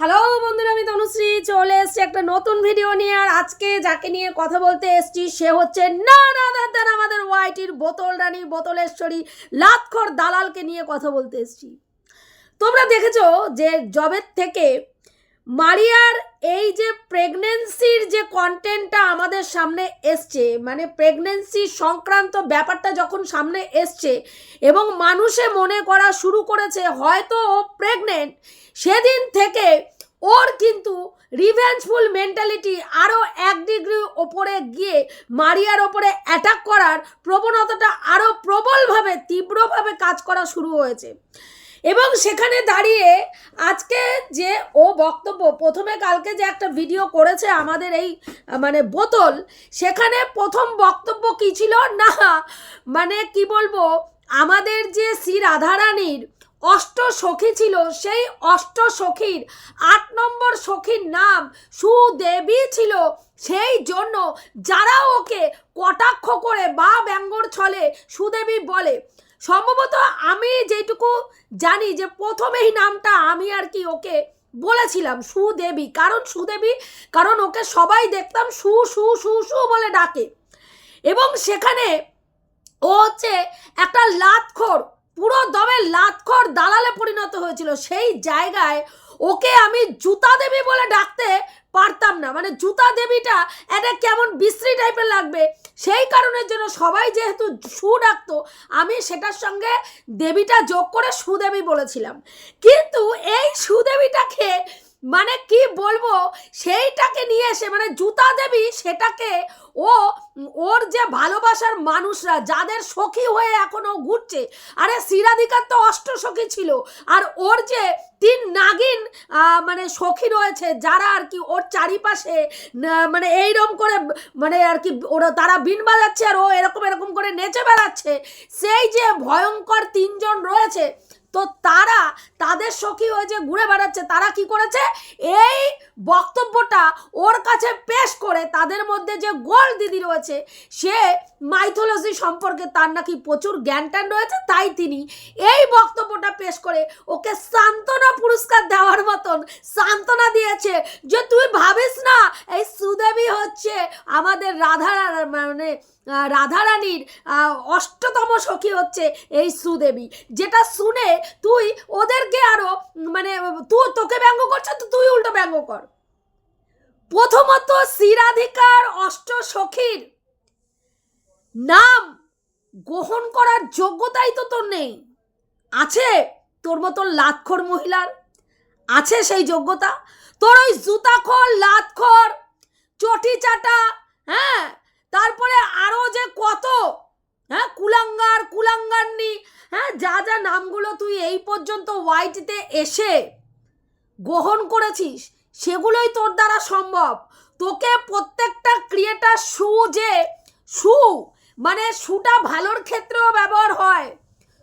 Hello বন্ধুরা, আমি তনুশ্রী। চলে এসছি একটা নতুন ভিডিও নিয়ে, আর আজকে যাকে নিয়ে কথা বলতে এসছি, সে হচ্ছে না না দাদার, আমাদের ওয়াইটির বোতল রানী, বোতলেশ্বরী, লাতখর দালালকে নিয়ে কথা বলতে এসছি। তোমরা দেখেছ যে জবের থেকে মারিয়ার এই যে প্রেগনেন্সির যে কন্টেন্টটা আমাদের সামনে এসছে মানে প্রেগনেন্সি সংক্রান্ত ব্যাপারটা যখন সামনে এসছে এবং মানুষে মনে করা শুরু করেছে হয়তো ও প্রেগনেন্ট সেদিন থেকে ওর কিন্তু রিভেঞ্জফুল মেন্টালিটি আরও এক ডিগ্রি ওপরে গিয়ে মারিয়ার ওপরে অ্যাটাক করার প্রবণতাটা আরও প্রবলভাবে, তীব্রভাবে কাজ করা শুরু হয়েছে। এবং সেখানে দাঁড়িয়ে আজকে যে ও বক্তব্য, প্রথমে কালকে যে একটা ভিডিও করেছে আমাদের এই মানে বোতল, সেখানে প্রথম বক্তব্য কি ছিল? না মানে কি বলব, আমাদের যে শ্রী রাধারানীর অষ্ট সখী ছিল, সেই অষ্ট সখীর আট নম্বর সখীর নাম সুদেবী ছিল। সেই জন্য যারা ওকে কটাক্ষ করে বা ব্যঙ্গর ছলে সুদেবী বলে সম্ভবত আমি যেটুকু জানি যে প্রথমেই নামটা আমি আর কি ওকে বলেছিলাম, সুদেবী। কারণ সুদেবী, কারণ ওকে সবাই দেখতাম সু সু সু সু বলে ডাকে। এবং সেখানে ও হচ্ছে একটা লাতখোর, পুরো দমে লাতখোর দালালে পরিণত হয়েছিল। সেই জায়গায় ওকে আমি জুতা দেবী বলে ডাকতে পারতাম না। মানে জুতা দেবীটা এটা কেমন বিশ্রী টাইপের লাগবে? সেই কারণের জন্য সবাই যেহেতু সু ডাকতো আমি সেটার সঙ্গে দেবীটা যোগ করে সুদেবী বলেছিলাম। কিন্তু এই সুদেবীটাকে মানে কি বলব? সেইটাকে নিয়ে এসে মানে জুতা দেবী সেটাকে ও, ওর যে ভালোবাসার মানুষরা, যাদের সখী হয়ে এখনও ঘুরছে, আরে সিরাধিকার তো অষ্ট সখী ছিল, আর ওর যে তিন নাগিন মানে সখী রয়েছে, যারা আর কি ওর চারিপাশে মানে এইরকম করে মানে আর কি ওরা, তারা বিন বাজাচ্ছে আর ও এরকম এরকম করে নেচে বেড়াচ্ছে, সেই যে ভয়ঙ্কর তিনজন রয়েছে তো তারা তাদের সখী হয়ে যে ঘুরে বেড়াচ্ছে, তারা কি করেছে? এই বক্তব্যটা ওর কাছে পেশ করে তাদের মধ্যে যে গোল দিদি রয়েছে, সে মাইথোলজি সম্পর্কে তার নাকি প্রচুর জ্ঞান ট্যান রয়েছে, তাই তিনি এই বক্তব্যটা পেশ করে ওকে সান্ত্বনা পুরস্কার দেওয়ার মতন সান্ত্বনা দিয়েছে যে, তুই ভাবিস না, এই সুদেবী হচ্ছে আমাদের রাধা মানে রাধারানীর অষ্টতম সখী হচ্ছে এই সুদেবী। যেটা শুনে তুই ওদেরকে আরও মানে তুই তোকে ব্যঙ্গ করছে তো তুই উল্টো ব্যঙ্গ কর। প্রথমত শিরাধিকার অষ্ট সখীর নাম গ্রহণ করার যোগ্যতাই তো তোর নেই। আছে তোর মতো লাতখর মহিলার, আছে সেই যোগ্যতা। তোর ওই জুতাখর, লাতখর, চটি চাটা হ্যাঁ তারপরে আরও যে কত হ্যাঁ কুলাঙ্গার, কুলাঙ্গারনি হ্যাঁ যা যা নামগুলো তুই এই পর্যন্ত ওয়াইটিতে এসে গ্রহণ করেছিস, সেগুলোই তোর দ্বারা সম্ভব। তোকে প্রত্যেকটা ক্রিয়েটার শু যে শু মানে শুটা ভালোর ক্ষেত্রেও ব্যবহার হয়,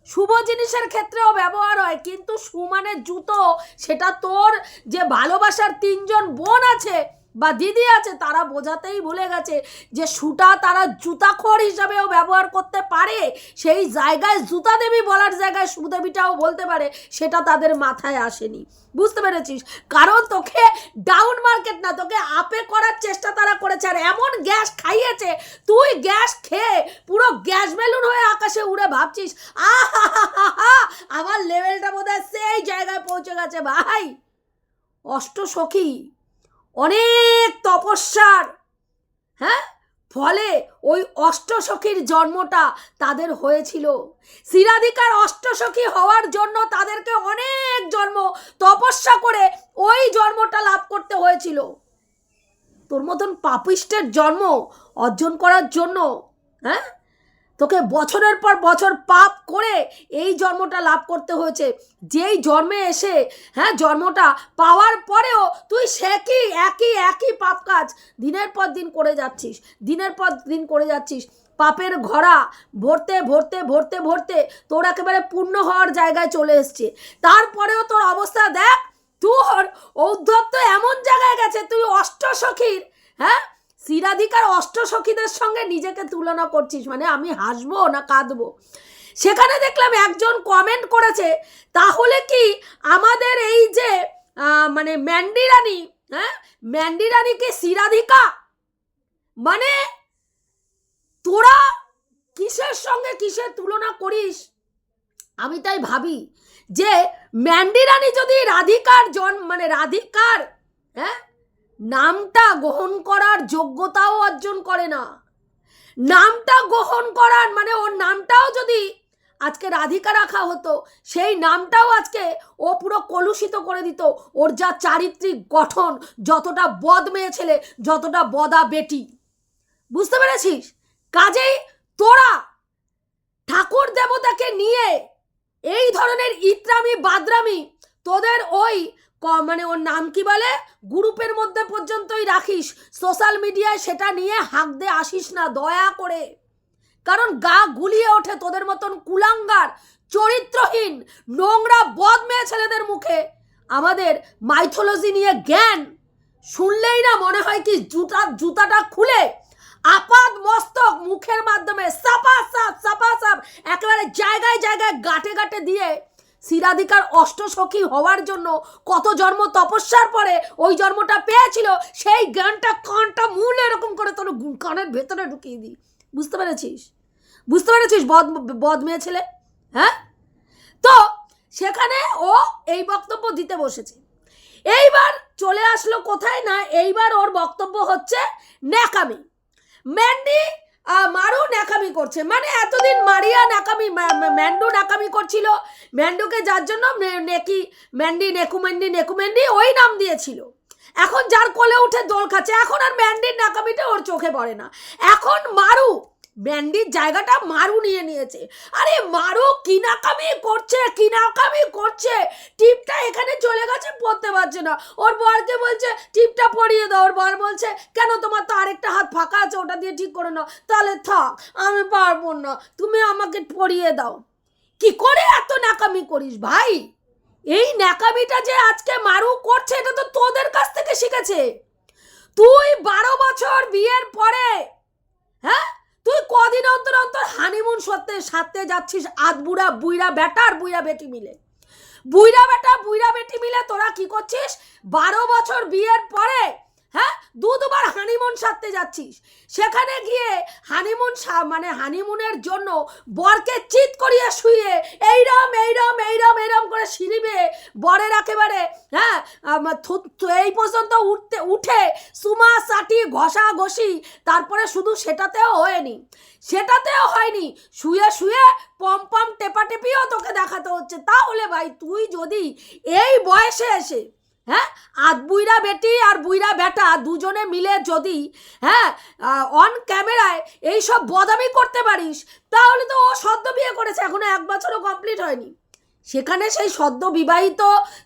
শুভ জিনিসের ক্ষেত্রেও ব্যবহার হয়, কিন্তু শু মানে জুতো, সেটা তোর যে ভালোবাসার তিনজন বোন আছে বা দিদি আছে, তারা বোঝাতেই ভুলে গেছে যে সুটা তারা জুতাখোর হিসাবেও ব্যবহার করতে পারে। সেই জায়গায় জুতা দেবী বলার জায়গায় সুদেবীটাও বলতে পারে, সেটা তাদের মাথায় আসেনি। বুঝতে পেরেছিস? কারণ তোকে ডাউন মার্কেট না, তোকে আপে করার চেষ্টা তারা করেছে, আর এমন গ্যাস খাইয়েছে, তুই গ্যাস খেয়ে পুরো গ্যাস বেলুন হয়ে আকাশে উড়ে ভাবছিস আহা আমার লেভেলটা বোধ হয় সেই জায়গায় পৌঁছে গেছে ভাই। অষ্ট সখী অনেক তপস্যার। হ্যাঁ? ফলে ওই অষ্টসখীর জন্মটা তাদের হয়েছিল। শিরাধিকার অষ্টসখী হওয়ার জন্য তাদেরকে অনেক জন্ম তপস্যা করে ওই জন্মটা লাভ করতে হয়েছিল। তোর মতন পাপিষ্টের জন্ম অর্জন করার জন্য হ্যাঁ? তোকে বছরের পর বছর পাপ করে এই জন্মটা লাভ করতে হয়েছে। যেই জন্মে এসে হ্যাঁ জন্মটা পাওয়ার পরেও তুই সে কি একই একই পাপ কাজ দিনের পর দিন করে যাচ্ছিস, দিনের পর দিন করে যাচ্ছিস। পাপের ঘোড়া ভরতে ভরতে ভরতে ভরতে তোর একেবারে পূর্ণ হওয়ার জায়গায় চলে এসছে। তারপরেও তোর অবস্থা দেখ, তোর ঔদ্ধত্য এমন জায়গায় গেছে, তুই অষ্টসখীর হ্যাঁ শিরাধিকার অষ্টসখীদের সঙ্গে নিজেকে তুলনা করছিস মানে আমি হাসবো না কাঁদবো? সেখানে দেখলাম একজন কমেন্ট করেছে, তাহলে কি আমাদের এই যে মানে ম্যান্ডি রানী হ্যাঁ? ম্যান্ডি রানীকে সিরাধিকা মানে তোরা কিসের সঙ্গে কিসের তুলনা করিস? আমি তাই ভাবি যে ম্যান্ডি রানী যদি রাধিকার জন মানে রাধিকার হ্যাঁ? নামটা গ্রহণ করার যোগ্যতাও অর্জন করে না। নামটা গ্রহণ করার মানে ওর নামটাও যদি আজকে রাধিকা রাখা হতো, সেই নামটাও আজকে ও পুরো কলুষিত করে দিত। ওর যা চারিত্রিক গঠন, যতটা বদ মেয়ে ছেলে, যতটা বদা বেটি। বুঝতে পেরেছিস? কাজেই তোরা ঠাকুর দেবতাকে নিয়ে এই ধরনের ইত্রামি, বাদরামি তোদের ওই ক- মানে ওর নাম কি বলে? গ্রুপের মধ্যে পর্যন্তই রাখিস। সোশ্যাল মিডিয়ায় সেটা নিয়ে হাঁক দে, আসিস না, দয়া করে। কারণ গা গুলিয়ে ওঠে তোদের মতন কুলাঙ্গার, চরিত্রহীন, নোংরা বদ মেয়ে ছেলেদের মুখে। আমাদের মাইথোলজি নিয়ে জ্ঞান। শুনলেই না মনে হয় কি জুতা, জুতাটা খুলে আপাদ মস্তক মুখের মাধ্যমে সাপা, সাপ সাপা, সাপ, একেবারে জায়গায় জায়গায় গাটে গাটে দিয়ে সিরাধিকার অষ্টসখী হওয়ার জন্য কত জন্ম তপস্যার পরে ওই জন্মটা পেয়েছিল, সেই জ্ঞানটা কানটা মূল এরকম করে তোর কানের ভেতরে ঢুকিয়ে দিই। বুঝতে পেরেছিস? বুঝতে পেরেছিস, বদ বদ মেয়ে ছেলে? হ্যাঁ? তো সেখানে ও এই বক্তব্য দিতে বসেছে। এইবার চলে আসলো কোথায় না, এইবার ওর বক্তব্য হচ্ছে ন্যাকামি। ম্যান্ডি আহ, নাকামি করছে। মানে এতদিন মারিয়া নাকামি ম্যান্ডো নাকামি করছিল। ম্যান্ডুকে যার জন্য নেকি ম্যান্ডি নেকুমেন্ডি নেকুমেন্ডি ওই নাম দিয়েছিল। এখন যার কোলে উঠে দোল খাচ্ছে এখন আর ম্যান্ডির নাকামিটা ওর চোখে পড়ে না। এখন মারু ম্যান্ডির জায়গাটা মারু নিয়ে নিয়েছে। আরে মারু কি নাকামি করছে কি নাকামি করছে। টিপটা এখানে চলে গেছে, পড়তে পারছে না। ওর বরকে বলছে, টিপটা পরিয়ে দাও। ওর বর বলছে, কেন তোমার তো আরেকটা হাত ফাঁকা আছে, ওটা দিয়ে ঠিক করে নাও তাহলে থাক, আমি পারব না। তুমি আমাকে পরিয়ে দাও। কি করে এত নাকামি করিস ভাই? এই ন্যাকামিটা যে আজকে মারু করছে, এটা তো তোদের কাছ থেকে শিখেছে। তুই বারো বছর বিয়ের পরে হ্যাঁ? তুই কদিন অন্তর অন্তর হানিমুন সত্যে সাথে যাচ্ছিস, আধ বুড়া বুইরা বেটার বুইরা বেটি মিলে। বুইরা বেটা বুইরা বেটি মিলে তোরা কি করছিস? বারো বছর বিয়ের পরে হ্যাঁ? দু দুবার হানিমুন সারতে যাচ্ছিস। সেখানে গিয়ে হানিমুন মানে হানিমুনের জন্য বরকে চিৎ করিয়ে শুয়ে এইরম এইরম এইরম এইরম করে সিঁড়িবে বরের একেবারে হ্যাঁ এই পর্যন্ত উঠতে, উঠে সুমা, সাটি, ঘষা, ঘষি, তারপরে শুধু সেটাতেও হয়নি। সেটাতেও হয়নি। শুয়ে শুয়ে পম পম টেপাটেপিও তোকে দেখাতে হচ্ছে। তাহলে ভাই, তুই যদি এই বয়সে এসে হ্যাঁ? আর বুইরা বেটি আর বুইরা বেটা দুজনে মিলে যদি হ্যাঁ অন ক্যামেরায় এই সব বদামি করতে পারিস, তাহলে তো ও সদ্য বিয়ে করেছে, এখনও এক বছরও কমপ্লিট হয়নি। সেখানে সেই সদ্য বিবাহিত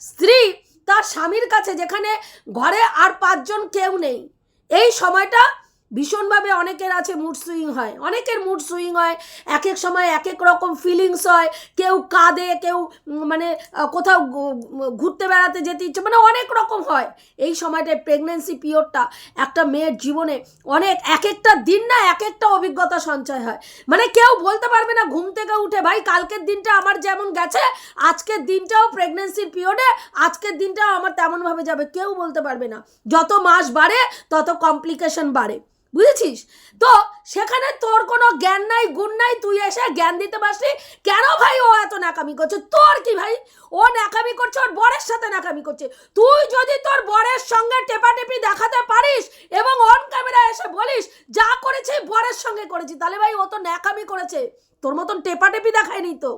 স্ত্রী তার স্বামীর কাছে, যেখানে ঘরে আর পাঁচজন কেউ নেই। এই সময়টা ভীষণভাবে অনেকের আছে মুড সুইং হয়। অনেকের মুড সুইং হয় এক এক সময় এক এক রকম ফিলিংস হয়। কেউ কাঁদে, কেউ মানে কোথাও ঘুরতে বেড়াতে যেতে ইচ্ছে মানে অনেক রকম হয়। এই সময়টায় প্রেগনেন্সি পিরিয়ডটা একটা মেয়ের জীবনে অনেক এক একটা দিন না এক একটা অভিজ্ঞতা সঞ্চয় হয়। মানে কেউ বলতে পারবে না ঘুম থেকে উঠে, ভাই, কালকের দিনটা আমার যেমন গেছে, আজকের দিনটাও প্রেগনেন্সির পিরিয়ডে আজকের দিনটাও আমার তেমনভাবে যাবে। কেউ বলতে পারবে না। যত মাস বাড়ে, তত কমপ্লিকেশন বাড়ে। বুঝেছিস? তো সেখানে তোর কোনো জ্ঞান নাই, গুণ নাই, তুই এসে জ্ঞান দিতে পারসি কেন ভাই ও এত নাকামি করছে? তোর কি ভাই? ও নাকামি করছে, ওর বরের সাথে নাকামি করছে। তুই যদি তোর বরের সঙ্গে টেপাটেপি দেখাতে পারিস এবং অন ক্যামেরা এসে বলিস, যা করেছি, বরের সঙ্গে করেছি, তাহলে ভাই ও তো ন্যাকামি করেছে। তোর মতন টেপাটেপি দেখায়নি তো।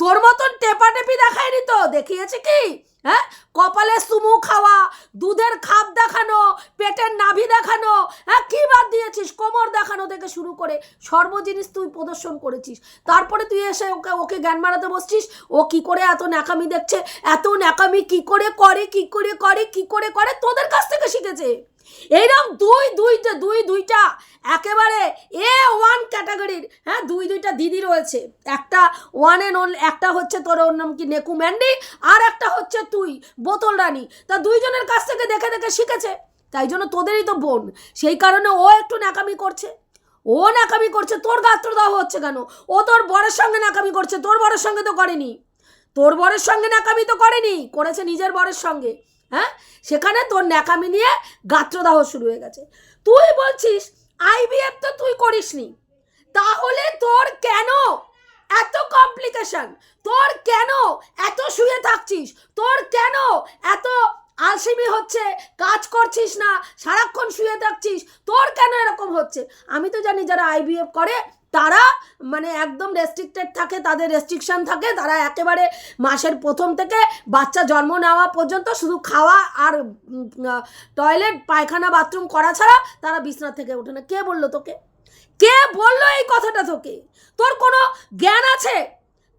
তোর মতন টেপাটেপি দেখায়নি তো? দেখিয়েছে কি? হ্যাঁ? কপালে সুমু খাওয়া, দুধের খাপ দেখানো, পেটের নাভি দেখানো হ্যাঁ? কী বাদ দিয়েছিস? কোমর দেখানো থেকে শুরু করে সর্ব জিনিস তুই প্রদর্শন করেছিস। তারপরে তুই এসে ওকে ওকে জ্ঞান মারাতে বসছিস? ও কি করে এত ন্যাকামি দেখছে? এত ন্যাকামি কি করে করে, কি করে করে, কি করে করে? তোদের কাছ থেকে শিখেছে। এইরকম দুই, দুইটা দুই, দুইটা, একেবারে এ ওয়ান ক্যাটাগরির হ্যাঁ দুই, দুইটা দিদি রয়েছে। একটা ওয়ান অ্যান্ড ওন একটা হচ্ছে তোর ওর নাম কি, নেকু ম্যান্ডি, আর একটা হচ্ছে তুই, বোতল রানী। তা দুইজনের কাছ থেকে দেখে দেখে শিখেছে। তাই জন্য তোদেরই তো বোন। সেই কারণে ও একটু ন্যাকামি করছে। ও ন্যাকামি করছে, তোর গাত্রদাহ হচ্ছে কেন? ও তোর বরের সঙ্গে ন্যাকামি করছে, তোর বরের সঙ্গে তো করেনি। তোর বরের সঙ্গে ন্যাকামি তো করেনি, করেছে নিজের বরের সঙ্গে। হ্যাঁ? সেখানে তোর ন্যাকামি নিয়ে গাত্রদাহ শুরু হয়ে গেছে। তুই বলছিস আইভিএফ তো তুই করিসনি। তাহলে তোর কেন এত কমপ্লিকেশন তোর কেন এত শুয়ে থাকছিস? তোর কেন এত আলসেমি হচ্ছে? কাজ করছিস না, সারাক্ষণ শুয়ে থাকছিস? তোর কেন এরকম হচ্ছে? আমি তো জানি যারা আইভিএফ করে তারা মানে একদম রেস্ট্রিক্টেড থাকে, তাদের রেস্ট্রিকশন থাকে, তারা একেবারে মাসের প্রথম থেকে বাচ্চা জন্ম নেওয়া পর্যন্ত শুধু খাওয়া আর টয়লেট পায়খানা বাথরুম করা ছাড়া তারা বিছনা থেকে ওঠে না। কে বলল তোকে? কে বলল এই কথাটা তোকে? তোর কোনো জ্ঞান আছে?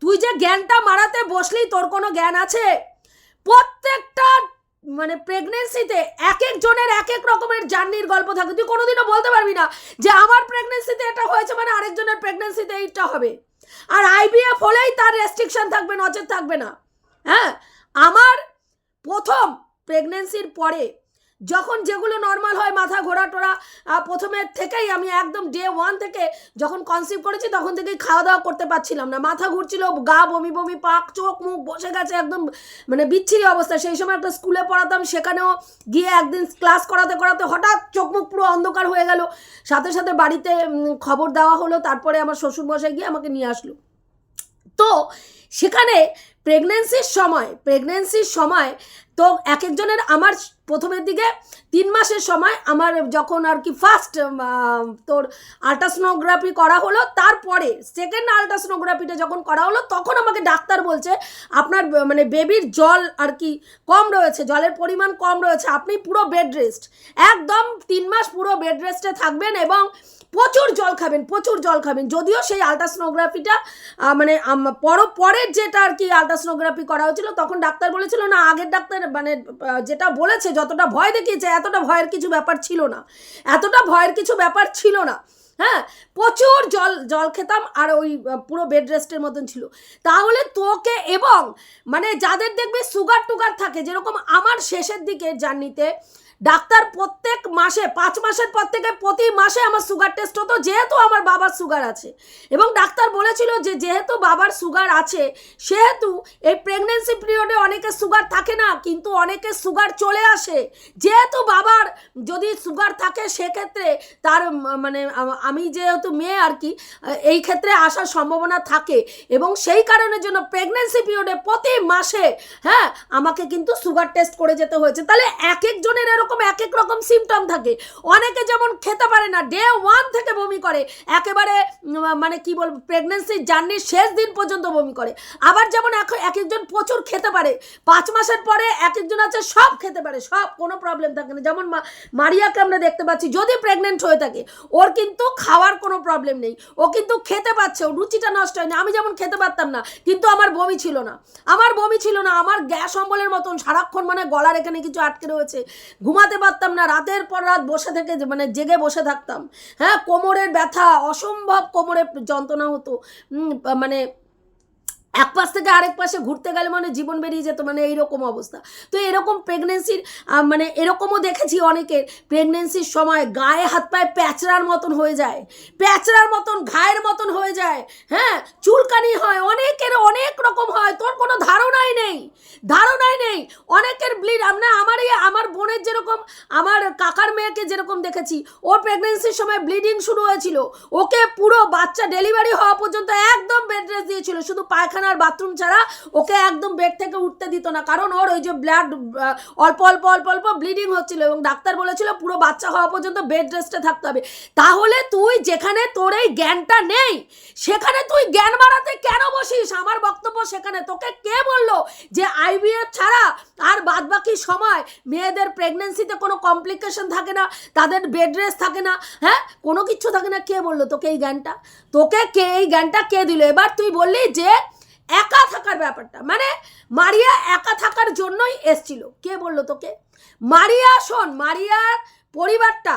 তুই যে জ্ঞানটা মারাতে বসলি, তোর কোনো জ্ঞান আছে? প্রত্যেকটা মানে প্রেগনেন্সিতে এক একজনের এক এক রকমের জার্নির গল্প থাকে। তুই কোনোদিনও বলতে পারবি না যে আমার প্রেগনেন্সিতে এটা হয়েছে মানে আরেকজনের প্রেগনেন্সিতে এইটা হবে। আর আইবিএফ হলেই তার রেস্ট্রিকশন থাকবে নচেত থাকবে না। হ্যাঁ? আমার প্রথম প্রেগনেন্সির পরে যখন যেগুলো নর্মাল হয়, মাথা ঘোরা টোরা প্রথমের থেকেই আমি একদম ডে ওয়ান থেকে যখন কনসিভ করেছি, তখন থেকেই খাওয়া দাওয়া করতে পারছিলাম না। মাথা ঘুরছিল, গা বমি বমি, পাক, চোখ, মুখ বসে গেছে একদম মানে বিচ্ছিরি অবস্থা। সেই সময় একটা স্কুলে পড়াতাম, সেখানেও গিয়ে একদিন ক্লাস করাতে করাতে হঠাৎ চোখ মুখ পুরো অন্ধকার হয়ে গেল। সাথে সাথে বাড়িতে খবর দেওয়া হলো, তারপরে আমার শ্বশুরমশাই গিয়ে আমাকে নিয়ে আসলো। তো সেখানে প্রেগনেন্সির সময় প্রেগনেন্সির সময় তো এক একজনের আমার প্রথমের দিকে তিন মাসের সময় আমার যখন আর কি ফার্স্ট তোর আল্ট্রাসোনোগ্রাফি করা হলো, তারপরে সেকেন্ড আল্ট্রাসোনোগ্রাফিটা যখন করা হলো, তখন আমাকে ডাক্তার বলছে, আপনার মানে বেবির জল আর কি কম রয়েছে, জলের পরিমাণ কম রয়েছে, আপনি পুরো বেড রেস্ট একদম তিন মাস পুরো বেড রেস্টে থাকবেন এবং প্রচুর জল খাবেন, প্রচুর জল খাবেন। যদিও সেই আল্ট্রাসোনোগ্রাফিটা মানে পর, পরের যেটা আর কি আল্ট্রাসোনোগ্রাফি করা হয়েছিল, তখন ডাক্তার বলেছিল, না, আগের ডাক্তার মানে যেটা বলেছে, যতটা ভয় দেখিয়েছে, এতটা ভয়ের কিছু ব্যাপার ছিল না। এতটা ভয়ের কিছু ব্যাপার ছিল না। হ্যাঁ প্রচুর জল জল খেতাম, আর ওই পুরো বেড রেস্টের মতন ছিল। তাহলে তোকে এবং মানে যাদের দেখবে সুগার টুগার থাকে, যেরকম আমার শেষের দিকে জার্নিতে ডাক্তার প্রত্যেক মাসে, পাঁচ মাসের পর থেকে প্রতি মাসে আমার সুগার টেস্ট হতো, যেহেতু আমার বাবার সুগার আছে। এবং ডাক্তার বলেছিল যে, যেহেতু বাবার সুগার আছে, সেহেতু এই প্রেগনেন্সি পিরিয়ডে অনেকের সুগার থাকে না, কিন্তু অনেকের সুগার চলে আসে। যেহেতু বাবার যদি সুগার থাকে, সেক্ষেত্রে তার মানে আমি যেহেতু মেয়ে আর কি, এই ক্ষেত্রে আসার সম্ভাবনা থাকে। এবং সেই কারণের জন্য প্রেগনেন্সি পিরিয়ডে প্রতি মাসে হ্যাঁ আমাকে কিন্তু সুগার টেস্ট করে যেতে হয়েছে। তাহলে এক একজনের এরকম এক এক রকম সিমটম থাকে। অনেকে যেমন খেতে পারে না ডে ওয়ান থেকে বমি করে। একেবারে মানে কি বলব প্রেগনেন্সির জার্নির শেষ দিন পর্যন্ত বমি করে। আবার যেমন এক এক একজন প্রচুর খেতে পারে। পাঁচ মাসের পরে এক একজন আছে, সব খেতে পারে, সব, কোনো প্রবলেম থাকে না। যেমন মারিয়াকে আমরা দেখতে পাচ্ছি, যদি প্রেগনেন্ট হয়ে থাকে, ওর কিন্তু খাওয়ার কোনো প্রবলেম নেই। ও কিন্তু খেতে পাচ্ছে, ওর রুচিটা নষ্ট হয়নি। আমি যেমন খেতে পারতাম না, কিন্তু আমার বমি ছিল না। আমার বমি ছিল না, আমার গ্যাস অম্বলের মতন সারাক্ষণ মানে গলার এখানে কিছু আটকে রয়েছে। ঘুমাতে পারতাম না, রাতের পর রাত বসে থেকে মানে জেগে বসে থাকতাম। হ্যাঁ কোমরের ব্যথা, অসম্ভব কোমরে যন্ত্রণা হতো। মানে এক পাশ থেকে আরেক পাশে ঘুরতে গেলে মানে জীবন বেরিয়ে যেত মানে এইরকম অবস্থা। তো এরকম প্রেগনেন্সির মানে এরকমও দেখেছি অনেকের প্রেগনেন্সির সময় গায়ে হাত পায়ে প্যাচড়ার মতন হয়ে যায়, প্যাচড়ার মতন, ঘায়ের মতন হয়ে যায় হ্যাঁ? চুলকানি হয়, অনেকের অনেক রকম হয়, তোর কোনো ধারণাই নেই ধারণাই নেই। অনেকের ব্লিড আমরা, আমারই, আমার বোনের যেরকম, আমার কাকার মেয়েকে যেরকম দেখেছি, ওর প্রেগনেন্সির সময় ব্লিডিং শুরু হয়েছিল, ওকে পুরো বাচ্চা ডেলিভারি হওয়া পর্যন্ত একদম বেড রেস্ট দিয়েছিল, শুধু পায়খানার বাথরুম ছাড়া ওকে একদম বেড থেকে উঠতে দিত না। কারণ ওর ওই যে ব্লাড অল্প অল্প অল্প অল্প ব্লিডিং হচ্ছিল এবং ডাক্তার বলেছিল পুরো বাচ্চা হওয়া পর্যন্ত বেড রেস্টে থাকতে হবে। তাহলে তুই যেখানে তোর এই জ্ঞানটা নেই, সেখানে তুই জ্ঞান বাড়াতে কেন বসিস? আমার বক্তব্য সেখানে। তোকে কে বলল যে আইভিএফ ছাড়া আর বাদ বাকি সময় মেয়েদের প্রেগনেন্সিতে কোনো কমপ্লিকেশন থাকে না, তাদের বেড রেস্ট থাকে না হ্যাঁ? কোনো কিছু থাকে না। কে বলল তোকে এই জ্ঞানটা? তোকে কে, এই জ্ঞানটা কে দিল? এবার তুই বললি যে একা থাকার ব্যাপারটা। মানে মারিয়া একা থাকার জন্যই এসছিল। কে বলল তোকে? মারিয়া, শোন, মারিয়ার পরিবারটা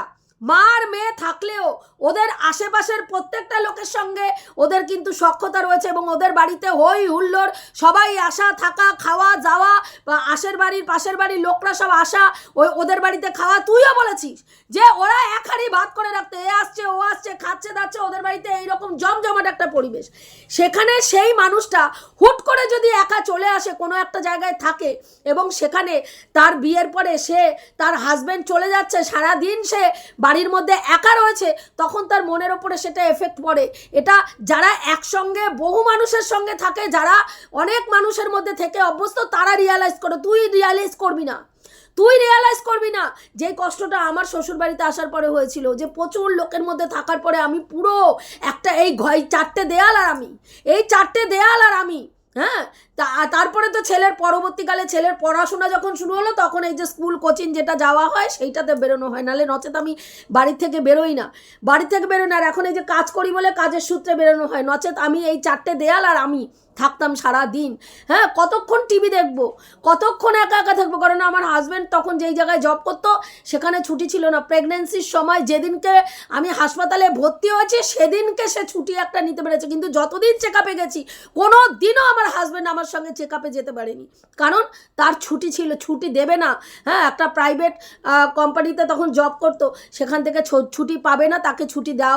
মার মেয়ে থাকলেও ওদের আশেপাশের প্রত্যেকটা লোকের সঙ্গে ওদের কিন্তু সক্ষতা রয়েছে এবং ওদের বাড়িতে হই হুল্লোড়, সবাই আসা, থাকা, খাওয়া, যাওয়া, বা আশের বাড়ির, পাশের বাড়ির লোকরা সব আসা, ওই ওদের বাড়িতে খাওয়া, তুইও বলেছিস যে ওরা এক ভাত করে রাখতে, এ আসছে, ও আসছে, খাচ্ছে, দাচ্ছে, ওদের বাড়িতে এইরকম জমজমাট একটা পরিবেশ। সেখানে সেই মানুষটা হুট করে যদি একা চলে আসে, কোনো একটা জায়গায় থাকে এবং সেখানে তার বিয়ের পরে সে, তার হাজবেন্ড চলে যাচ্ছে সারা দিন সে বাড়ির মধ্যে একা রয়েছে, তখন তার মনের ওপরে সেটা এফেক্ট পড়ে। এটা যারা একসঙ্গে, বহু মানুষের সঙ্গে থাকে, যারা অনেক মানুষের মধ্যে থেকে অভ্যস্ত, তারা রিয়ালাইজ করে, তুই রিয়ালাইজ করবি না। তুই রিয়ালাইজ করবি না। যে কষ্টটা আমার শ্বশুর বাড়িতে আসার পরে হয়েছিল, যে প্রচুর লোকের মধ্যে থাকার পরে আমি পুরো একটা, এই ঘয় চারটে দেয়াল আর আমি, এই চারটে দেয়াল আর আমি হ্যাঁ? তা, তারপরে তো ছেলের পরবর্তীকালে ছেলের পড়াশোনা যখন শুরু হলো, তখন এই যে স্কুল কোচিং যেটা যাওয়া হয়, সেইটাতে বেরোনো হয়। নাহলে নচেত আমি বাড়ি থেকে বেরোই না। বাড়ি থেকে বেরোই না, আর এখন এই যে কাজ করি বলে কাজের সূত্রে বেরোনো হয়। নচেত আমি এই চারটে দেয়াল আর আমি থাকতাম সারা দিন হ্যাঁ কতক্ষণ টিভি দেখব? কতক্ষণ একা একা থাকব? কারণ আমার হাজব্যান্ড তখন যেই জায়গায় জব করতো, সেখানে ছুটি ছিল না। প্রেগনেন্সির সময় যেদিনকে আমি হাসপাতালে ভর্তি হয়েছি, সেদিনকে সে ছুটি একটা নিতে পেরেছে। কিন্তু যতদিন চেক আপে গেছি কোনো দিনও আমার হাজব্যান্ড আমার সঙ্গে চেক আপে যেতে পারেনি। কারণ তার ছুটি ছিল ছুটি দেবে না। হ্যাঁ একটা প্রাইভেট কোম্পানিতে তখন জব করতো। সেখান থেকে ছুটি পাবে না তাকে ছুটি দেওয়া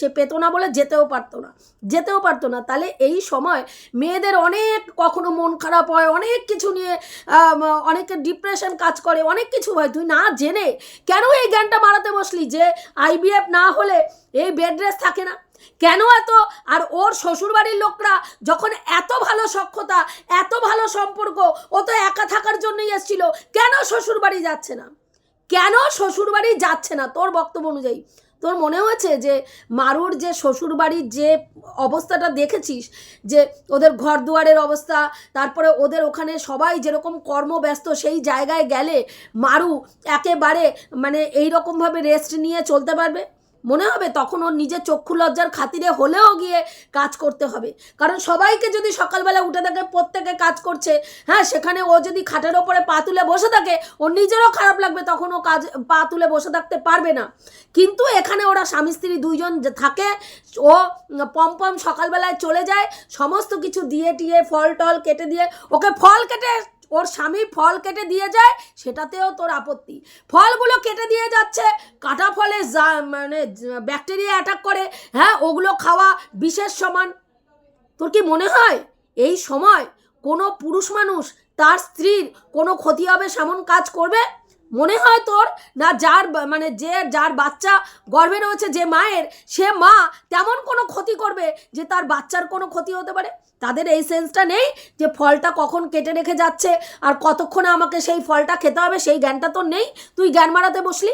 সে পেতো না বলে যেতেও পারতো না। যেতেও পারতো না। তাহলে এই সময় মেয়েদের অনেক কখনো মন খারাপ হয় অনেক কিছু নিয়ে আম, অনেকের ডিপ্রেশন কাজ করে অনেক কিছু হয়। তুই না জেনে কেন এই জ্ঞানটা বাড়াতে বসলি যে আইবিএফ না হলে এই বেড রেস্ট থাকে না? কেন এত? আর ওর শ্বশুরবাড়ির লোকরা যখন এত ভালো সক্ষতা এত ভালো সম্পর্ক, ও তো একা থাকার জন্যই এসছিল, কেন শ্বশুরবাড়ি যাচ্ছে না? কেন শ্বশুরবাড়ি যাচ্ছে না? তোর বক্তব্য অনুযায়ী। তোর মনে হয়েছে যে মারুর যে শ্বশুরবাড়ির যে অবস্থাটা দেখেছিস, যে ওদের ঘর দুয়ারের অবস্থা, তারপরে ওদের ওখানে সবাই যেরকম কর্মব্যস্ত সেই জায়গায় গেলে মারু একেবারে মানে এই রকমভাবে রেস্ট নিয়ে চলতে পারবে? মনে হবে তখন ওর নিজের চক্ষু লজ্জার খাতিরে হলেও গিয়ে কাজ করতে হবে। কারণ সবাইকে যদি সকালবেলা উঠে থাকে প্রত্যেকে কাজ করছে হ্যাঁ সেখানে ও যদি খাটের ওপরে পা তুলে বসে থাকে, ওর নিজেরও খারাপ লাগবে তখন ও কাজ, পা তুলে বসে থাকতে পারবে না। কিন্তু এখানে ওরা স্বামী, স্ত্রী দুইজন থাকে, ও পমপম সকালবেলায় চলে যায়, সমস্ত কিছু দিয়ে টিয়ে ফল টল কেটে দিয়ে, ওকে ফল কেটে ওর স্বামী ফল কেটে দিয়ে যায়, সেটাতেও তোর আপত্তি। ফলগুলো কেটে দিয়ে যাচ্ছে, কাটা ফলে মানে ব্যাকটেরিয়া অ্যাটাক করে হ্যাঁ ওগুলো খাওয়া বিশেষ সমান। তোর কি মনে হয়? এই সময় কোনো পুরুষ মানুষ তার স্ত্রীর কোনো ক্ষতি হবে, সেমন কাজ করবে? মনে হয় তোর না যার মানে যে, যার বাচ্চা গর্ভে রয়েছে, যে মায়ের, সে মা তেমন কোনো ক্ষতি করবে যে তার বাচ্চার কোনো ক্ষতি হতে পারে? তাদের এই সেন্সটা নেই যে ফলটা কখন কেটে রেখে যাচ্ছে আর কতক্ষণে আমাকে সেই ফলটা খেতে হবে, সেই জ্ঞানটা তোর নেই? তুই জ্ঞান মারাতে বসলি?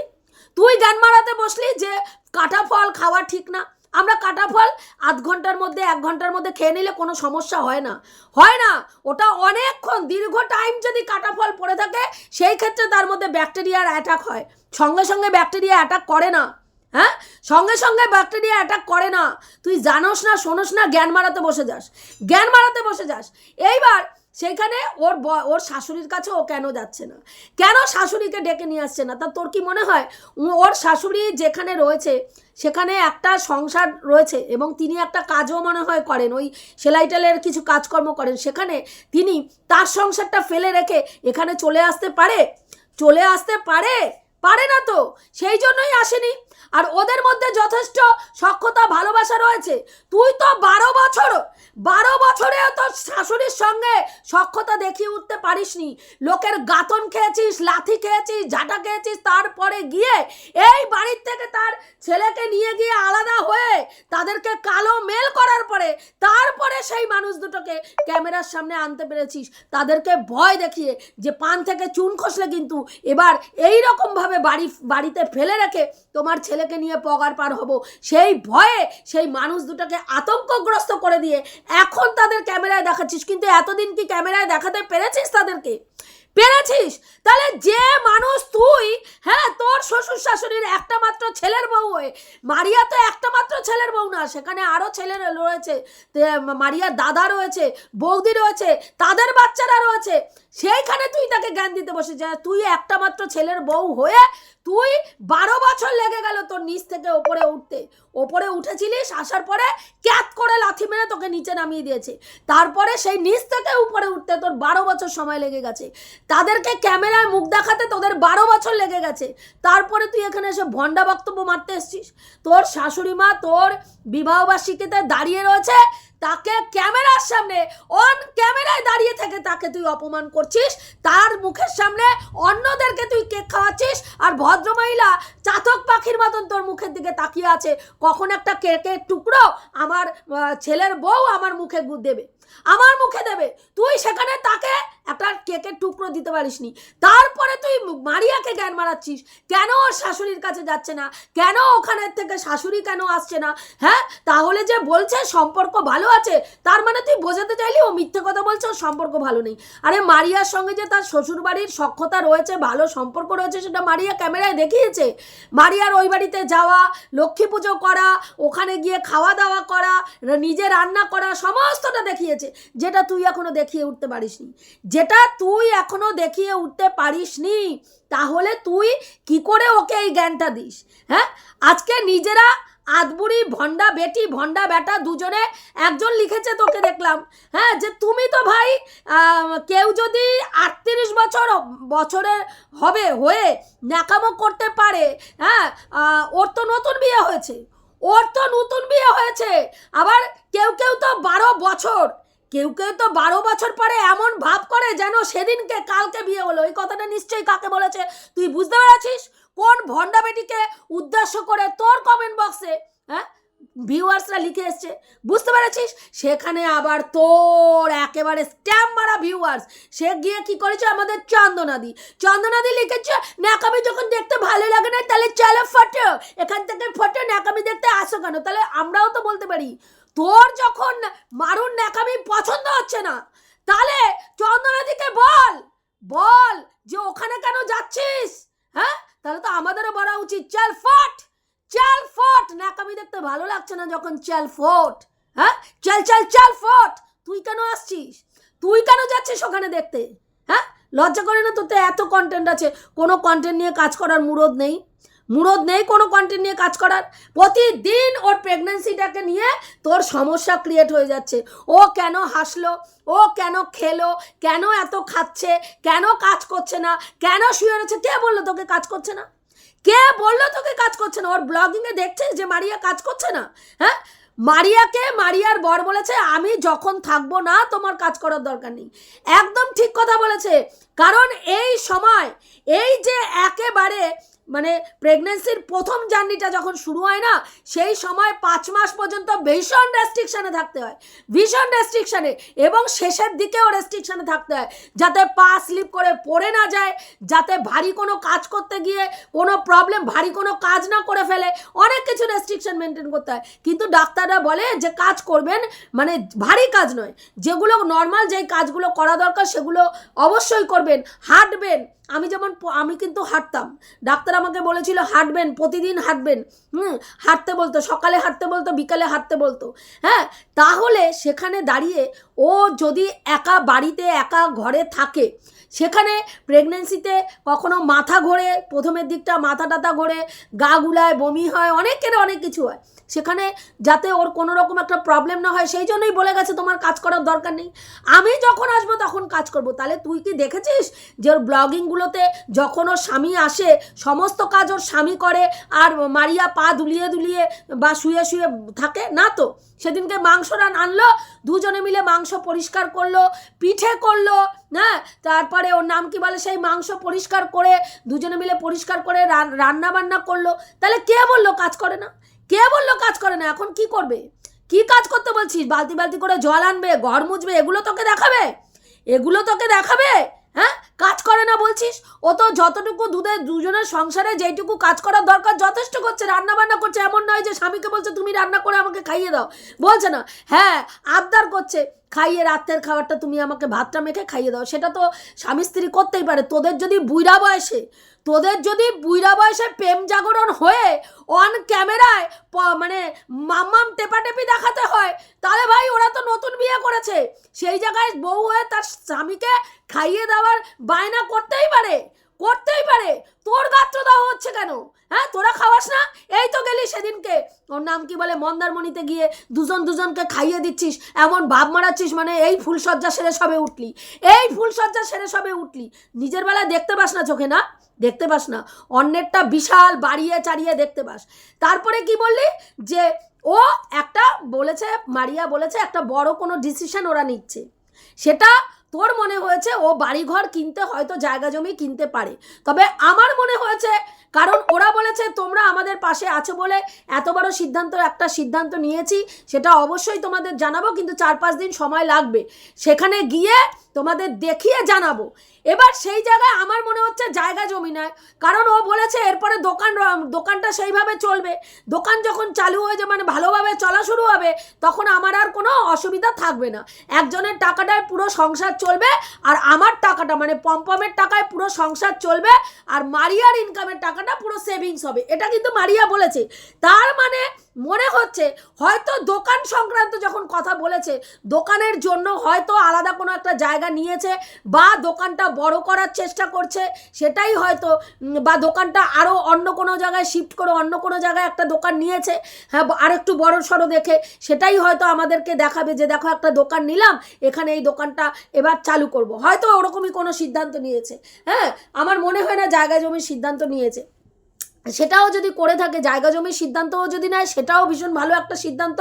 তুই জ্ঞান মারাতে বসলি যে কাটা ফল খাওয়া ঠিক না। আমরা কাটা ফল আধ ঘণ্টার মধ্যে, এক ঘণ্টার মধ্যে খেয়ে নিলে কোনো সমস্যা হয় না। হয় না, ওটা অনেকক্ষণ, দীর্ঘ টাইম যদি কাটা ফল পড়ে থাকে, সেই ক্ষেত্রে তার মধ্যে ব্যাকটেরিয়ার অ্যাটাক হয়। সঙ্গে সঙ্গে ব্যাকটেরিয়া অ্যাটাক করে না। হ্যাঁ? সঙ্গে সঙ্গে ব্যাকটেরিয়া অ্যাটাক করে না। তুই জানোস না, শোনোস না, জ্ঞান মারাতে বসে যাস। জ্ঞান মারাতে বসে যাস। এইবার সেখানে ওর ওর শাশুড়ির কাছে ও কেন যাচ্ছে না? কেন শাশুড়িকে ডেকে নিয়ে আসছে না? তা তোর কি মনে হয়? ওর শাশুড়ি যেখানে রয়েছে, সেখানে একটা সংসার রয়েছে এবং তিনি একটা কাজও মনে হয় করেন, ওই সেলাই টেলের কিছু কাজকর্ম করেন, সেখানে তিনি তার সংসারটা ফেলে রেখে এখানে চলে আসতে পারে? চলে আসতে পারে? পারে না তো, সেই জন্যই আসেনি। আর ওদের মধ্যে যথেষ্ট সক্ষতা ভালোবাসা রয়েছে। তুই তো বারো বছর, বারো বছরেও তো শাশুড়ির সঙ্গে সক্ষতা দেখিয়ে উঠতে পারিসনি। লোকের গাতন খেয়েছিস, লাথি খেয়েছিস, ঝাঁটা খেয়েছিস, তারপরে গিয়ে এই বাড়ির থেকে তার ছেলেকে নিয়ে গিয়ে আলাদা হয়ে তাদেরকে কালো মেল করার পরে তারপরে সেই মানুষ দুটোকে ক্যামেরার সামনে আনতে পেরেছিস। তাদেরকে ভয় দেখিয়ে যে পান থেকে চুন খসলে কিন্তু এবার এই রকমভাবে বাড়ি, বাড়িতে ফেলে রেখে তোমার ছেলেকে নিয়ে পগার পার হব? সেই ভয়ে সেই মানুষ দুটাকে আতঙ্কগ্রস্ত করে দিয়ে এখন তাদের ক্যামেরায় দেখাচ্ছিস। কিন্তু এতদিন কি ক্যামেরায় দেখাতে পেরেছিস তাদেরকে? পেরেছিস? তাহলে যে মানুষ তুই হ্যাঁ তোর শ্বশুর শাশুড়ির একটা মাত্র ছেলের বউ হয়ে মারিয়া তো একটা মাত্র ছেলের বউ না, সেখানে আরও ছেলে রয়েছে মারিয়ার দাদা রয়েছে, বৌদি রয়েছে, তাদের বাচ্চারা রয়েছে, সেইখানে তুই তাকে জ্ঞান দিতে বসে যে তুই একটা মাত্র ছেলের বউ হয়ে তুই বারো বছর লেগে গেল তোর নিচ থেকে ওপরে উঠতে। ওপরে উঠেছিলিস, আসার পরে ক্যাত করে লাথি মেরে তোকে নিচে নামিয়ে দিয়েছে। তারপরে সেই নিচ থেকে উপরে উঠতে তোর বারো বছর সময় লেগে গেছে। তাদেরকে ক্যামেরায় মুখ দেখাতে তোদের বারো বছর লেগে গেছে। তারপরে তুই এখানে এসে ভণ্ডা বক্তব্য মারতে এসছিস। তোর শাশুড়ি মা তোর বিবাহবার্ষিকীতে দাঁড়িয়ে রয়েছে তাকে ক্যামেরার সামনে, অন ক্যামেরায় দাঁড়িয়ে থেকে তাকে তুই অপমান করছিস। তার মুখের সামনে অন্যদেরকে তুই কেক খাওয়াচ্ছিস আর ভদ্রমহিলা চাতক পাখির মতন তোর মুখের দিকে তাকিয়ে আছে। কখন একটা কেকের টুকরো আমার ছেলের বউ আমার মুখে দেবে। আমার মুখে দেবে তুই সেখানে তাকে একটা কেকের টুকরো দিতে পারিসনি। তারপরে তুই মারিয়াকে জ্ঞান মারাচ্ছিস। কেন ওর শাশুড়ির কাছে যাচ্ছে না? কেন ওখানের থেকে শাশুড়ি কেন আসছে না? হ্যাঁ? তাহলে যে বলছে সম্পর্ক ভালো আছে, তার মানে তুই বোঝাতে চাইলি ও মিথ্যে কথা বলছে, ওর সম্পর্ক ভালো নেই। আরে মারিয়ার সঙ্গে যে তার শ্বশুরবাড়ির সক্ষতা রয়েছে, ভালো সম্পর্ক রয়েছে, সেটা মারিয়া ক্যামেরায় দেখিয়েছে। মারিয়ার ওই বাড়িতে যাওয়া, লক্ষ্মী পুজো করা, ওখানে গিয়ে খাওয়া দাওয়া করা, নিজে রান্না করা, সমস্তটা দেখিয়েছে, যেটা তুই এখনও দেখিয়ে উঠতে পারিসনি। যেটা তুই এখনও দেখিয়ে উঠতে পারিসনি, তাহলে তুই কি করে ওকে এই জ্ঞানটা দিস হ্যাঁ? আজকে নিজেরা আদবুড়ি ভন্ডা বেটি ভন্ডা বেটা দুজনে একজন লিখেছে তোকে দেখলাম হ্যাঁ? যে তুমি তো ভাই কেউ যদি আটত্রিশ বছর, বছরের হবে, হয়ে ন্যাকামো করতে পারে হ্যাঁ? ওর তো নতুন বিয়ে হয়েছে, ওর তো নতুন বিয়ে হয়েছে, আবার কেউ কেউ তো বারো বছর কেউ কেউ তো বারো বছর পরে এমন ভাব করে যেন সেদিনকে কালকে বিয়ে হলো। এই কথাটা নিশ্চয়ই কাকে বলেছে? তুই বুঝতে পেরেছিস? কোন ভণ্ডা বেটিকে উদ্দেশ্য করে তোর কমেন্ট বক্সে হ্যাঁ ভিউয়ার্সরা লিখে এসছে। বুঝতে পেরেছিস? সেখানে আবার তোর একেবারে স্ট্যাম্প মারা ভিউয়ার্স সে গিয়ে কি করেছে? আমাদের চন্দনাদি। চন্দনাদি লিখেছে, ন্যাকামি যখন দেখতে ভালো লাগে না, তাহলে চলো ফটো এখান থেকে ফটো ন্যাকামি দেখতে আসো কেন? তাহলে আমরাও তো বলতে পারি। তোর যখন মারুন ন্যাকামি পছন্দ হচ্ছে না, তাহলে চন্দনাদিকে বল বল যে ওখানে কেন যাচ্ছিস হ্যাঁ? তাহলে তো আমাদেরও বলা উচিত, চল ফট, চাল ফট। ন্যাকামি দেখতে ভালো লাগছে না যখন চল ফট হ্যাঁ? চল চল চল ফট। তুই কেন আসছিস? তুই কেন যাচ্ছিস ওখানে দেখতে হ্যাঁ? লজ্জা করে না তোতে এত কন্টেন্ট আছে, কোনো কন্টেন্ট নিয়ে কাজ করার মুরদ নেই। মুরদ নেই কোনো কন্টেন্ট নিয়ে কাজ করার। প্রতিদিন ওর প্রেগনেন্সিটাকে নিয়ে তোর সমস্যা ক্রিয়েট হয়ে যাচ্ছে। ও কেন হাসলো? ও কেন খেলো? কেন এত খাচ্ছে? কেন কাজ করছে না? কেন শুয়ে রয়েছে? কে বলল তোকে কাজ করছে না? কে বলল তোকে কাজ করছে না? ওর ব্লগিংয়ে দেখছিস যে মারিয়া কাজ করছে না? হ্যাঁ? মারিয়াকে মারিয়ার বর বলেছে, আমি যখন থাকব না, তোমার কাজ করার দরকার নেই। একদম ঠিক কথা বলেছে। কারণ এই সময়, এই যে একেবারে মানে প্রেগনেন্সির প্রথম জার্নিটা যখন শুরু হয় না, সেই সময় পাঁচ মাস পর্যন্ত ভীষণ রেস্ট্রিকশানে থাকতে হয়। ভীষণ রেস্ট্রিকশানে এবং শেষের দিকেও রেস্ট্রিকশানে থাকতে হয়। যাতে পা স্লিপ করে পড়ে না যায়, যাতে ভারী কোনো কাজ করতে গিয়ে কোনো প্রবলেম ভারী কোনো কাজ না করে ফেলে, অনেক কিছু রেস্ট্রিকশন মেনটেন করতে হয়। কিন্তু ডাক্তাররা বলে যে কাজ করবেন মানে ভারী কাজ নয়। যেগুলো নর্মাল যেই কাজগুলো করা দরকার, সেগুলো অবশ্যই করবেন। হাঁটবেন আমি যেমন আমি কিন্তু হাঁটতাম। ডাক্তার আমাকে বলেছিল, হাঁটবেন, প্রতিদিন হাঁটবেন। হুম, হাঁটতে বলতো, সকালে হাঁটতে বলতো, বিকালে হাঁটতে বলতো। হ্যাঁ তাহলে সেখানে দাঁড়িয়ে ও যদি একা বাড়িতে, একা ঘরে থাকে সেখানে প্রেগনেন্সিতে কখনো মাথা ঘোরে, প্রথমের দিকটা মাথা টাথা ঘোরে, গা গুলায় বমি হয়, অনেকের অনেক কিছু হয়। সেখানে যাতে ওর কোনো রকম একটা প্রবলেম না হয়, সেই জন্যই বলে গেছে, তোমার কাজ করার দরকার নেই। আমি যখন আসব তখন কাজ করব। তাহলে তুই কি দেখেছিস যে ওর ব্লগিংগুলোতে যখন ওর স্বামী আসে, সমস্ত কাজ ওর স্বামী করে, আর মারিয়া পা দুলিয়ে দুলিয়ে বা শুয়ে শুয়ে থাকে? না তো? সেদিনকে মাংস রান আনলো, দুজনে মিলে মাংস পরিষ্কার করল, পিঠে করল হ্যাঁ? তারপরে ওর নাম কি বলে সেই মাংস পরিষ্কার করে, দুজনে মিলে পরিষ্কার করে রান্না বান্না করল। তাহলে কে বলল কাজ করে না? কে বলল কাজ করে না? এখন কি করবে? কি কাজ করতে বলছিস? বালতি বালতি করে জল আনবে, ঘর মুছবে, এগুলো তোকে দেখাবে? এগুলো তোকে দেখাবে? হ্যাঁ? কাজ করে না বলছিস? ও তো যতটুকু দুধের দুজনের সংসারে যেইটুকু কাজ করার দরকার যথেষ্ট করছে রান্না বান্না করছে, এমন নয় যে স্বামীকে বলছে, তুমি রান্না করে আমাকে খাইয়ে দাও। বলছে না। হ্যাঁ আবদার করছে। খাইয়ে রাতের খাবারটা তুমি আমাকে ভাতটা মেখে খাইয়ে দাও, সেটা তো স্বামী স্ত্রী করতেই পারে। তোদের যদি বুইরা বয়সে, তোদের যদি বুইরা বয়সে প্রেম জাগরণ হয়ে অন ক্যামেরায় মানে মাম্মাম টেপাটেপি দেখাতে হয়, তাহলে ভাই ওরা তো নতুন বিয়ে করেছে। সেই জায়গায় বউ হয়ে তার স্বামীকে খাইয়ে দেওয়ার বায়না করতেই পারে করতেই পারে। তোর গাত্র দেওয়া হচ্ছে কেন? হ্যাঁ তোরা খাওয়াস না? এই তো গেলি ওর নাম কি বলে? মন্দারমণিতে গিয়ে দুজন দুজনকে খাইয়ে দিচ্ছিস? এমন ভাব মারাচ্ছিস মানে এই ফুলসজ্জা সেরে সবে উঠলি। এই ফুলসজ্জা সেরে সবে উঠলি। নিজের বেলায় দেখতে পাস না চোখে, না? দেখতে পাস না। অন্যেরটা বিশাল বাড়িয়ে চাড়িয়ে দেখতে পাস। তারপরে কি বললি? যে ও একটা বলেছে, মারিয়া বলেছে, একটা বড় কোনো ডিসিশন ওরা নিচ্ছে। সেটা তোর মনে হয়েছে ও বাড়িঘর কিনতে হয়তো জায়গা জমি কিনতে পারে। তবে আমার মনে হয়েছে কারণ ওরা বলেছে, তোমরা আমাদের পাশে আছো বলে এত বড় সিদ্ধান্ত, একটা সিদ্ধান্ত নিয়েছি, সেটা অবশ্যই তোমাদের জানাব, কিন্তু চার পাঁচ দিন সময় লাগবে। সেখানে গিয়ে তোমাদের দেখিয়ে জানাব। এবার সেই জায়গায় আমার মনে হচ্ছে জায়গা জমি নয়। কারণ ও বলেছে এরপরে দোকান দোকানটা সেইভাবে চলবে। দোকান যখন চালু হয়ে যাবে মানে ভালোভাবে চলা শুরু হবে, তখন আমার আর কোনো অসুবিধা থাকবে না। একজনের টাকাটায় পুরো সংসার চলবে আর আমার টাকাটা মানে পম্পমের টাকায় পুরো সংসার চলবে আর মারিয়ার ইনকামের টাকাটা পুরো সেভিংস হবে। এটা কিন্তু মারিয়া বলেছে। তার মানে মনে হচ্ছে হয়তো দোকান সংক্রান্ত যখন কথা বলেছে, দোকানের জন্য হয়তো আলাদা কোনো একটা জায়গা নিয়েছে বা দোকানটা বড় করার চেষ্টা করছে, সেটাই হয়তো বা দোকানটা আরও অন্য কোনো জায়গায় শিফট করে অন্য কোনো জায়গায় একটা দোকান নিয়েছে হ্যাঁ আর একটু বড় সড়ো দেখে, সেটাই হয়তো আমাদেরকে দেখাবে যে দেখো একটা দোকান নিলাম, এখানে এই দোকানটা এবার চালু করব। হয়তো ওরকমই কোনো সিদ্ধান্ত নিয়েছে হ্যাঁ আমার মনে হয় না জায়গা জমির সিদ্ধান্ত নিয়েছে। সেটাও যদি করে থাকে, জায়গা জমির সিদ্ধান্তও যদি নেয়, সেটাও ভীষণ ভালো একটা সিদ্ধান্ত।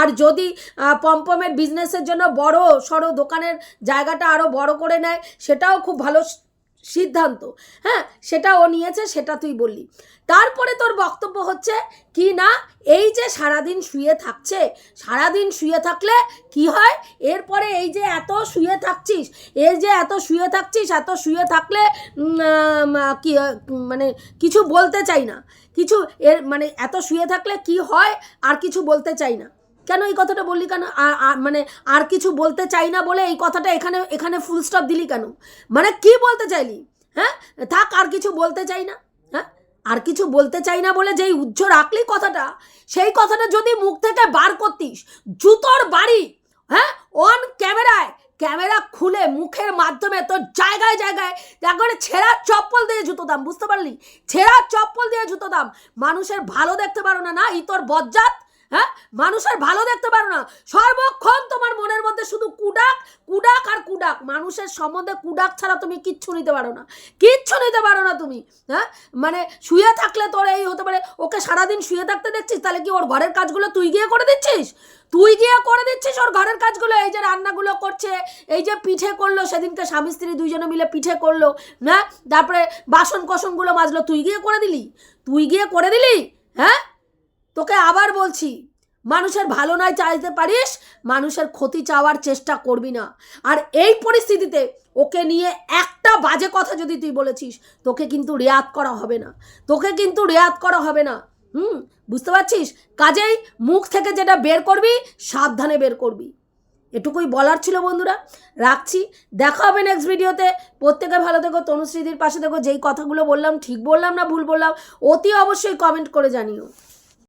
আর যদি পম্পমের বিজনেসের জন্য বড় সড়ো দোকানের জায়গাটা আরও বড় করে নেয়, সেটাও খুব ভালো সিদ্ধান্ত। হ্যাঁ সেটা ও নিয়েছে, সেটা তুই বললি। তারপরে তোর বক্তব্য হচ্ছে, কি না, এই যে সারাদিন শুয়ে থাকছে, সারাদিন শুয়ে থাকলে কি হয়? এরপরে এই যে এত শুয়ে থাকছিস, এই যে এত শুয়ে থাকছিস, এত শুয়ে থাকলে কি মানে কিছু বলতে চাই না। কিছু, এর মানে এত শুয়ে থাকলে কি হয়, আর কিছু বলতে চাই না। কেন এই কথাটা বললি কেন? আর- মানে আর কিছু বলতে চাই না বলে এই কথাটা এখানে এখানে ফুল স্টপ দিলি কেন? মানে কি বলতে চাইলি? হ্যাঁ? থাক, আর কিছু বলতে চাই না। হ্যাঁ? আর কিছু বলতে চাই না বলে যেই উজ্জ্ব রাখলি কথাটা, সেই কথাটা যদি মুখ থেকে বার করতিস, জুতোর বাড়ি হ্যাঁ? অন ক্যামেরায় ক্যামেরা খুলে মুখের মাধ্যমে তোর জায়গায় জায়গায় একবারে ছেঁড়া চপ্পল দিয়ে জুতো দাম, বুঝতে পারলি? ছেঁড়া চপ্পল দিয়ে জুতো দাম। মানুষের ভালো দেখতে পারো না না? ই তোর বজ্জাত হ্যাঁ? মানুষের ভালো দেখতে পারো না। সর্বক্ষণ তোমার মনের মধ্যে শুধু কুডাক কুডাক আর কুডাক। মানুষের সম্বন্ধে কুডাক ছাড়া তুমি কিচ্ছু নিতে পারো না। কিচ্ছু নিতে পারো না তুমি হ্যাঁ? মানে শুয়ে থাকলে তোর এই হতে পারে, ওকে সারাদিন শুয়ে থাকতে দেখছিস? তাহলে কি ওর ঘরের কাজগুলো তুই গিয়ে করে দিচ্ছিস? তুই গিয়ে করে দিচ্ছিস ওর ঘরের কাজগুলো? এই যে রান্নাগুলো করছে, এই যে পিঠে করল, সেদিনকে স্বামী স্ত্রী দুইজনে মিলে পিঠে করল না তারপরে বাসন কোসনগুলো মাজলো, তুই গিয়ে করে দিলি? তুই গিয়ে করে দিলি? হ্যাঁ? তোকে আবার বলছি, মানুষের ভালো নয় চাইতে পারিস, মানুষের ক্ষতি চাওয়ার চেষ্টা করবি না। আর এই পরিস্থিতিতে ওকে নিয়ে একটা বাজে কথা যদি তুই বলেছিস, তোকে কিন্তু রেয়াত করা হবে না। তোকে কিন্তু রেয়াত করা হবে না। হুম, বুঝতে পারছিস? কাজেই মুখ থেকে যেটা বের করবি, সাবধানে বের করবি। এটুকুই বলার ছিল বন্ধুরা। রাখছি। দেখা হবে নেক্সট ভিডিওতে প্রত্যেকে ভালো থেকো, তনুশ্রীদির পাশে দেখো যেই কথাগুলো বললাম, ঠিক বললাম না ভুল বললাম, অতি অবশ্যই কমেন্ট করে জানিও।